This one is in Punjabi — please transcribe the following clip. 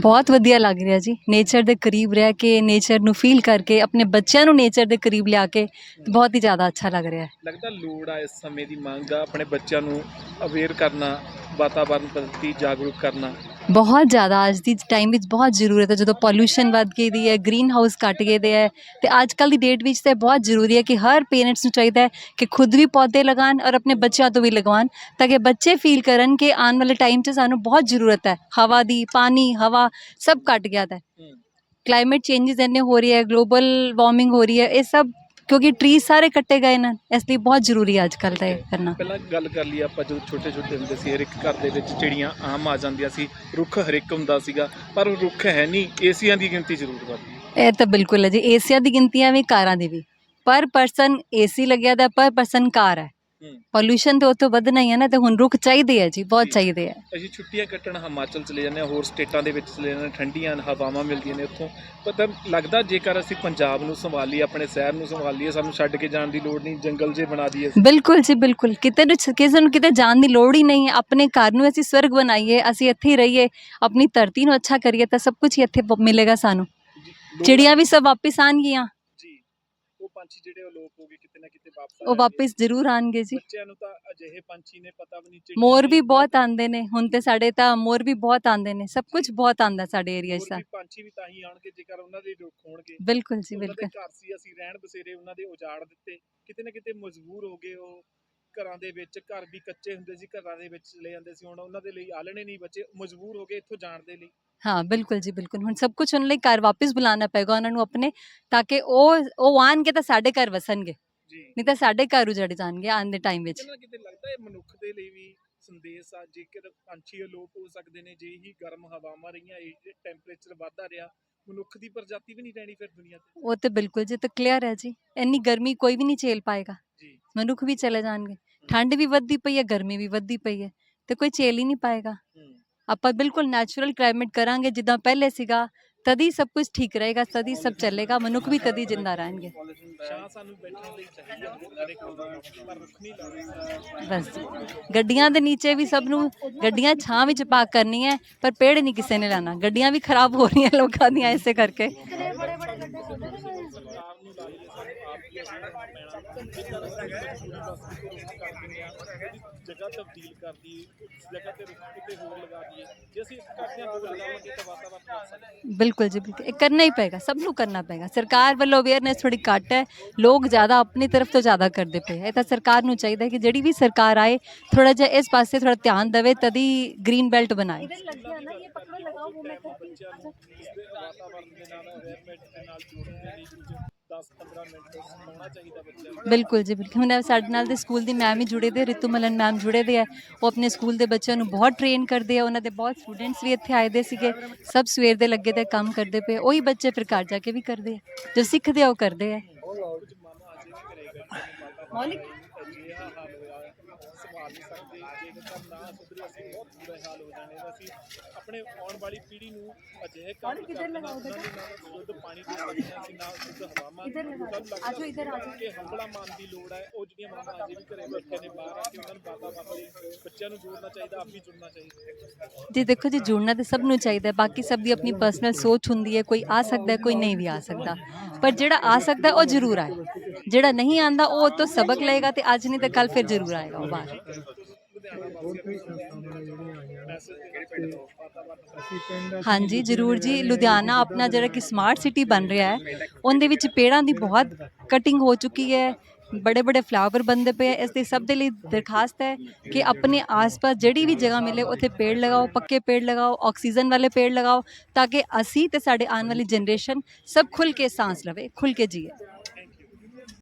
ਬਹੁਤ ਵਧੀਆ ਲੱਗ ਰਿਹਾ ਜੀ। ਨੇਚਰ ਦੇ ਕਰੀਬ ਰਹਿ ਕੇ ਨੇਚਰ ਨੂੰ ਫੀਲ ਕਰਕੇ, ਆਪਣੇ ਬੱਚਿਆਂ ਨੂੰ ਨੇਚਰ ਦੇ ਕਰੀਬ ਲਿਆ ਕੇ ਬਹੁਤ ਹੀ ਜ਼ਿਆਦਾ ਅੱਛਾ ਲੱਗ ਰਿਹਾ ਹੈ। ਲੱਗਦਾ ਲੋੜ ਆ ਇਸ ਸਮੇਂ ਦੀ ਮੰਗ ਆ ਆਪਣੇ ਬੱਚਿਆਂ ਨੂੰ ਅਵੇਅਰ ਕਰਨਾ, ਵਾਤਾਵਰਨ ਪ੍ਰਤੀ ਜਾਗਰੂਕ ਕਰਨਾ। ਬਹੁਤ ਜ਼ਿਆਦਾ ਅੱਜ ਦੀ ਟਾਈਮ ਵਿੱਚ ਬਹੁਤ ਜ਼ਰੂਰਤ ਹੈ। ਜਦੋਂ ਪੋਲੂਸ਼ਨ ਵੱਧ ਗਈ ਦੀ ਹੈ ਗ੍ਰੀਨ ਹਾਊਸ ਘਟ ਗਏ ਦੇ ਹੈ ਤੇ ਅੱਜ ਕੱਲ ਦੀ ਡੇਟ ਵਿੱਚ ਤੇ ਬਹੁਤ ਜ਼ਰੂਰੀ ਹੈ ਕਿ ਹਰ ਪੇਰੈਂਟਸ ਨੂੰ ਚਾਹੀਦਾ ਹੈ ਕਿ ਖੁਦ ਵੀ ਪੌਦੇ ਲਗਾਉਣ ਔਰ ਆਪਣੇ ਬੱਚਿਆਂ ਤੋਂ ਵੀ ਲਗਵਾਉਣ ਤਾਂ ਕਿ ਬੱਚੇ ਫੀਲ ਕਰਨ ਕਿ ਆਉਣ ਵਾਲੇ ਟਾਈਮ 'ਚ ਸਾਨੂੰ ਬਹੁਤ ਜ਼ਰੂਰਤ ਹੈ। ਹਵਾ ਦੀ ਪਾਣੀ ਹਵਾ ਸਭ ਘਟ ਗਿਆ ਹੈ। ਕਲਾਈਮੇਟ ਚੇਂजेस ਇੰਨੇ ਹੋ ਰਹੀ ਹੈ ਗਲੋਬਲ ਵਾਰਮਿੰਗ ਹੋ ਰਹੀ ਹੈ ਇਹ ਸਭ ਕਿਉਂਕਿ ਟਰੀ ਸਾਰੇ ਕੱਟੇ ਗਏ ਨੇ ਇਸ ਲਈ ਬਹੁਤ ਜ਼ਰੂਰੀ ਹੈ ਅੱਜ ਕੱਲ ਦਾ ਇਹ ਕਰਨਾ। ਪਹਿਲਾਂ ਗੱਲ ਕਰ ਲਈ ਆਪਾਂ ਜਦੋਂ ਛੋਟੇ ਛੋਟੇ ਹੁੰਦੇ ਸੀ ਹਰ ਇੱਕ ਘਰ ਦੇ ਵਿੱਚ ਚਿੜੀਆਂ ਆਮ ਆ ਜਾਂਦੀਆਂ ਸੀ ਰੁੱਖ ਹਰ ਇੱਕ ਹੁੰਦਾ ਸੀਗਾ ਪਰ ਉਹ ਰੁੱਖ ਹੈ ਨਹੀਂ ਏਸੀਆਂ ਦੀ ਗਿਣਤੀ ਜ਼ਰੂਰ ਵੱਧਦੀ ਹੈ ਇਹ ਤਾਂ ਬਿਲਕੁਲ ਹੈ ਜੀ ਏਸੀਆਂ ਦੀ ਗਿਣਤੀਆਂ ਵੀ ਕਾਰਾਂ ਦੀ ਵੀ। ਪਰ ਪਰਸਨ ਏਸੀ ਲੱਗਿਆ ਦਾ ਪਰ ਪਰਸਨ ਕਾਰ ਹੂੰ। ਪੋਲੂਸ਼ਨ ਤੇ ਉਹ ਤੋਂ ਵਧਣਾ ਹੀ ਹੈ ਨਾ ਤੇ ਹੁਣ ਰੁੱਖ ਚਾਹੀਦੇ ਹੈ ਜੀ ਬਹੁਤ। ਚਾਹੀਦੇ ਹੈ ਅਸੀਂ ਛੁੱਟੀਆਂ ਕੱਟਣ ਹਿਮਾਚਲ ਚਲੇ ਜਾਂਦੇ ਹਾਂ ਹੋਰ ਸਟੇਟਾਂ ਦੇ ਵਿੱਚ ਚਲੇ ਜਾਂਦੇ ਹਾਂ ਠੰਡੀਆਂ ਹਵਾਵਾਂ ਮਿਲਦੀਆਂ ਨੇ ਉੱਥੋਂ। ਪਤਾ ਲੱਗਦਾ ਜੇਕਰ ਅਸੀਂ ਪੰਜਾਬ ਨੂੰ ਸੰਭਾਲੀਏ ਆਪਣੇ ਸ਼ਹਿਰ ਨੂੰ ਸੰਭਾਲੀਏ ਸਾਨੂੰ ਛੱਡ ਕੇ ਜਾਣ ਦੀ ਲੋੜ ਨਹੀਂ ਜੰਗਲ ਜੇ ਬਣਾ ਦਈਏ ਬਿਲਕੁਲ ਜੀ ਬਿਲਕੁਲ। ਕਿਤੇ ਨੂੰ ਕਿਸੇ ਨੂੰ ਕਿਤੇ ਜਾਣ ਦੀ ਲੋੜ ਹੀ ਨਹੀਂ ਹੈ। ਆਪਣੇ ਘਰ ਨੂੰ ਅਸੀਂ ਸਵਰਗ ਬਣਾਈਏ ਅਸੀਂ ਇੱਥੇ ਹੀ ਰਹੀਏ ਆਪਣੀ ਧਰਤੀ ਨੂੰ ਅੱਛਾ ਕਰੀਏ ਤਾਂ ਸਭ ਕੁਝ ਹੀ ਇੱਥੇ ਮਿਲੇਗਾ ਸਾਨੂੰ। ਚਿੜੀਆਂ ਵੀ ਸਭ ਵਾਪਿਸ ਆਣਗੀਆਂ ਪੰਛੀ ਜਿਹੜੇ ਉਹ ਲੋਪ ਹੋ ਗਏ ਕਿਤੇ ਨਾ ਕਿਤੇ ਵਾਪਸ ਉਹ। ਵਾਪਿਸ ਜ਼ਰੂਰ ਆਣਗੇ ਜੀ। ਬੱਚਿਆਂ ਨੂੰ ਤਾਂ ਅਜਿਹੇ ਪੰਛੀ ਨੇ ਪਤਾ ਵੀ ਨਹੀਂ ਚਿੜੀਆਂ ਮੋਰ ਵੀ ਬਹੁਤ ਆਉਂਦੇ ਨੇ। ਹੁਣ ਤੇ ਸਾਡੇ ਤਾਂ ਮੋਰ ਵੀ ਬਹੁਤ ਆਉਂਦੇ ਨੇ। ਸਭ ਕੁਝ ਬਹੁਤ ਆਉਂਦਾ ਸਾਡੇ ਏਰੀਆ 'ਚ ਤਾਂ। ਪੰਛੀ ਵੀ ਤਾਂ ਹੀ ਆਉਣਗੇ ਜੇਕਰ ਉਹਨਾਂ ਦੇ ਰੁੱਖ ਹੋਣਗੇ। ਬਿਲਕੁਲ ਜੀ ਉਹਨਾਂ ਦੇ ਬਿਲਕੁਲ। ਘਰ ਸੀ ਅਸੀਂ ਰਹਿਣ ਬਸੇਰੇ ਉਹਨਾਂ ਦੇ ਉਜਾੜ ਦਿੱਤੇ। ਕਿਤੇ ਨਾ ਕਿਤੇ ਮਜਬੂਰ ਹੋ ਗਏ ਉਹ। ਘਰਾਂ ਦੇ ਵਿੱਚ ਘਰ ਵੀ ਕੱਚੇ ਹੁੰਦੇ ਸੀ ਘਰਾਂ ਦੇ ਵਿੱਚ ਚਲੇ ਜਾਂਦੇ ਸੀ। ਹੁਣ ਉਹਨਾਂ ਦੇ ਲਈ ਆਲਣੇ ਨਹੀਂ ਬਚੇ। ਮਜਬੂਰ ਹੋ ਗਏ ਇੱਥੋਂ ਜਾਣ ਦੇ ਲਈ। ਹਾਂ ਬਿਲਕੁਲ ਜੀ ਬਿਲਕੁਲ ਹੁਣ ਸਭ ਕੁਝ ਉਹਨਾਂ ਲਈ ਘਰ ਵਾਪਿਸ ਬੁਲਾਉਣਾ ਪਏਗਾ ਉਹਨਾਂ ਨੂੰ ਆਪਣੇ ਤਾਂ ਕਿ ਉਹ ਉਹ ਆਣਗੇ ਤਾਂ ਸਾਡੇ ਘਰ ਵਸਣਗੇ ਜੀ ਨਹੀਂ ਤਾਂ ਸਾਡੇ ਘਰ ਉਜੜ ਜਾਣਗੇ ਆਉਣ ਦੇ ਟਾਈਮ ਵਿੱਚ ਕਿਤੇ ਨਾ ਕਿਤੇ ਲੱਗਦਾ ਇਹ ਮਨੁੱਖ ਦੇ ਲਈ ਵੀ ਸੰਦੇਸ਼ ਆ ਜੇਕਰ ਪੰਛੀ ਅਲੋਪ ਹੋ ਸਕਦੇ ਨੇ ਜੇ ਹੀ ਗਰਮ ਹਵਾਵਾਂ ਰਹੀਆਂ ਇਹ ਟੈਂਪਰੇਚਰ ਵਧਦਾ ਰਿਹਾ ਮਨੁੱਖ ਦੀ ਪ੍ਰਜਾਤੀ ਵੀ ਨਹੀਂ ਰਹਿਣੀ ਫਿਰ ਦੁਨੀਆ ਤੇ ਉਹ ਤੇ ਬਿਲਕੁਲ ਜੀ ਤਾਂ ਕਲੀਅਰ ਹੈ ਜੀ ਇੰਨੀ ਗਰਮੀ ਕੋਈ ਵੀ ਨਹੀਂ ਝੇਲ ਪਾਏਗਾ ਜੀ ਮਨੁੱਖ ਵੀ ਚਲੇ ਜਾਣਗੇ ਠੰਡ ਵੀ ਵੱਧਦੀ ਪਈ ਹੈ ਗਰਮੀ ਵੀ ਵੱਧਦੀ ਪਈ ਹੈ ਤੇ ਕੋਈ ਝੇਲ ਹੀ ਨਹੀਂ ਪਾਏਗਾ ਹੂੰ ਆਪਾਂ ਬਿਲਕੁਲ ਨੈਚੁਰਲ ਕਲਾਈਮੇਟ ਕਰਾਂਗੇ ਜਿੱਦਾਂ ਪਹਿਲੇ ਸੀਗਾ ਤਦੀ ਸਭ ਕੁਝ ਠੀਕ ਰਹੇਗਾ ਤਦੀ ਸਭ ਚੱਲੇਗਾ ਮਨੁੱਖ ਵੀ ਤਦੀ ਜਿੰਦਾ ਰਹਿਣਗੇ। ਬਸ। ਗੱਡੀਆਂ ਦੇ ਨੀਚੇ ਵੀ ਸਭ ਨੂੰ ਗੱਡੀਆਂ ਛਾਂ ਵਿੱਚ ਪਾਰਕ ਕਰਨੀ ਹੈ ਪਰ ਪੇੜ ਨਹੀਂ ਕਿਸੇ ਨੇ ਲਾਣਾ ਗੱਡੀਆਂ ਵੀ ਖਰਾਬ ਹੋ ਰਹੀਆਂ ਲੋਕਾਂ ਦੀਆਂ ਇਸੇ ਕਰਕੇ ਸਰਕਾਰ ਨੂੰ ਲਾ ਲਈਏ ਸਾਨੂੰ ਆਪ ਹੀ ਅਸੀਂ ਪੈਣਾ ਜਿੱਦਾਂ ਅਸੀਂ ਜਗ੍ਹਾ ਤਬਦੀਲ ਕਰਦੀ ਜਗ੍ਹਾ ਤੇ ਕਿਤੇ ਹੋਰ ਲਗਾ ਦਈਏ। ਜੇ ਅਸੀਂ ਇੱਕ ਕਰਦੇ ਹਾਂ ਦੋ ਲਗਾਵਾਂਗੇ ਤਾਂ ਸਕਦਾ। ਬਿਲਕੁਲ ਜੀ ਬਿਲਕੁਲ। ਇਹ ਕਰਨਾ ਹੀ ਪਏਗਾ ਸਭ ਨੂੰ ਕਰਨਾ ਪਏਗਾ। ਸਰਕਾਰ ਵੱਲੋਂ ਅਵੇਅਰਨੈਸ ਥੋੜੀ ਘੱਟ ਹੈ। ਲੋਕ ਜ਼ਿਆਦਾ ਆਪਣੀ ਤਰਫ ਤੋਂ ਜ਼ਿਆਦਾ ਕਰਦੇ ਪਏ ਹੈ। ਇਹ ਤਾਂ ਸਰਕਾਰ ਨੂੰ ਚਾਹੀਦਾ ਹੈ ਕਿ ਜਿਹੜੀ ਵੀ ਸਰਕਾਰ ਆਏ ਥੋੜਾ ਜਿਹਾ ਇਸ ਪਾਸੇ ਥੋੜਾ ਧਿਆਨ ਦੇਵੇ ਤਦੀ ਗ੍ਰੀਨ ਬੈਲਟ ਬਣਾਏ। ਬੱਚਿਆਂ ਨੂੰ ਇਸਦੇ ਵਾਤਾਵਰਨ ਦੇ ਨਾਲ ਅਵੇਅਰਮੈਂਟ ਦੇ ਨਾਲ ਜੋੜਨ ਦੇ ਲਈ 10-15 ਮਿੰਟ ਸਮਾਉਣਾ ਚਾਹੀਦਾ ਬੱਚਿਆਂ ਨੂੰ। ਬਿਲਕੁਲ ਜੀ ਬਿਲਕੁਲ। ਹੁਣ ਸਾਡੇ ਨਾਲ ਦੇ ਸਕੂਲ ਦੀ ਮੈਮ ਹੀ ਜੁੜੇ ਦੇ ਰਿਤੂ ਮਲਨ ਮੈਮ ਜੁੜੇ ਦੇ ਹੈ ਉਹ ਆਪਣੇ ਸਕੂਲ ਦੇ ਬੱਚਿਆਂ ਨੂੰ ਬਹੁਤ ਟ੍ਰੇਨ ਕਰਦੇ ਆ। ਉਹਨਾਂ ਦੇ ਬਹੁਤ ਸਟੂਡੈਂਟਸ ਵੀ ਇੱਥੇ ਆਏ ਦੇ ਸੀਗੇ। ਸਭ ਸਵੇਰ ਦੇ ਲੱਗੇ ਦੇ ਕੰਮ ਕਰਦੇ ਪਏ। ਉਹੀ ਬੱਚੇ ਫਿਰ ਘਰ ਜਾ ਕੇ ਵੀ ਕਰਦੇ ਆ। ਜੋ ਸਿੱਖਦੇ ਆ ਉਹ ਕਰਦੇ ਆ। ਮੌਲਿਕ? ਸੰਭਾਲ ਨਹੀਂ ਸਕਦੇ ਜੇਕਰ ਨਾ ਸੁਧਰੇ ਅਸੀਂ ਬਹੁਤ ਬੁਰਾ ਹਾਲ ਹੋ ਜਾਣੇ ਅਸੀਂ ਆਪਣੇ ਆਉਣ ਵਾਲੀ ਪੀੜ੍ਹੀ ਨੂੰ ਅਜਿਹੇ ਕੰਮ ਕਰਨਾ ਉਹਨਾਂ ਦੇ ਨਾਲ ਸ਼ੁੱਧ ਪਾਣੀ ਦੇ ਸਕਦੇ ਹਾਂ ਅਸੀਂ ਨਾਲ ਸ਼ੁੱਧ ਹਵਾਮਾਨ ਆਜੋ ਇਧਰ ਆਜੋ। ਕਿ ਹੰਬਲਾ ਮਾਨ ਦੀ ਲੋੜ ਹੈ ਉਹ ਜਿਹੜੀਆਂ ਮਾਮਾ ਅਜੇ ਵੀ ਘਰੇ ਬੈਠੇ ਨੇ ਬਾਹਰ ਆ ਕੇ ਉਹਨਾਂ ਨੂੰ ਵਾਤਾਵਰਨ ਲਈ ਬੱਚਿਆਂ ਨੂੰ ਜੋੜਨਾ ਚਾਹੀਦਾ ਆਪ ਵੀ ਜੁੜਨਾ ਚਾਹੀਦਾ ਜੀ ਦੇਖੋ ਜੀ ਜੁੜਨਾ ਤੇ ਸਭ ਨੂੰ ਚਾਹੀਦਾ ਹੈ, ਬਾਕੀ ਸਭ ਦੀ ਆਪਣੀ ਪਰਸਨਲ ਸੋਚ ਹੁੰਦੀ ਹੈ ਕੋਈ ਆ ਸਕਦਾ ਹੈ ਕੋਈ ਨਹੀਂ ਵੀ ਆ ਸਕਦਾ। ਪਰ ਜਿਹੜਾ ਆ ਸਕਦਾ ਉਹ ਜ਼ਰੂਰ ਆਏ। ਜਿਹੜਾ ਨਹੀਂ ਆਂਦਾ, ਉਹ ਤੋਂ ਸਬਕ ਲਏਗਾ ਤੇ ਅੱਜ ਨਹੀਂ ਤਾਂ ਕੱਲ ਫਿਰ ਜ਼ਰੂਰ ਆਏਗਾ ਉਹ ਬਾਹਰ। ਹਾਂਜੀ, ਜ਼ਰੂਰ ਜੀ। ਲੁਧਿਆਣਾ ਆਪਣਾ ਜਿਹੜਾ ਕਿ ਸਮਾਰਟ ਸਿਟੀ ਬਣ ਰਿਹਾ ਹੈ, ਉਹਦੇ ਵਿੱਚ ਪੇੜਾਂ ਦੀ ਬਹੁਤ ਕਟਿੰਗ ਹੋ ਚੁੱਕੀ ਹੈ। ਬੜੇ ਬੜੇ ਫਲਾਵਰ ਬੰਦੇ ਪਏ ਇਸ ਦੀ ਸਭ ਦੇ ਲਈ ਦਰਖਾਸਤ ਹੈ ਕਿ ਆਪਣੇ ਆਸ-ਪਾਸ ਜਿਹੜੀ ਵੀ ਜਗ੍ਹਾ ਮਿਲੇ, ਉੱਥੇ ਪੇੜ ਲਗਾਓ, ਪੱਕੇ ਪੇੜ ਲਗਾਓ, ਆਕਸੀਜਨ ਵਾਲੇ ਪੇੜ ਲਗਾਓ, ਤਾਂ ਕਿ ਅਸੀਂ ਤੇ ਸਾਡੇ ਆਉਣ ਵਾਲੀ ਜਨਰੇਸ਼ਨ ਸਭ ਖੁੱਲ ਕੇ ਸਾਹ ਲਵੇ ਖੁੱਲ ਕੇ ਜੀਏ।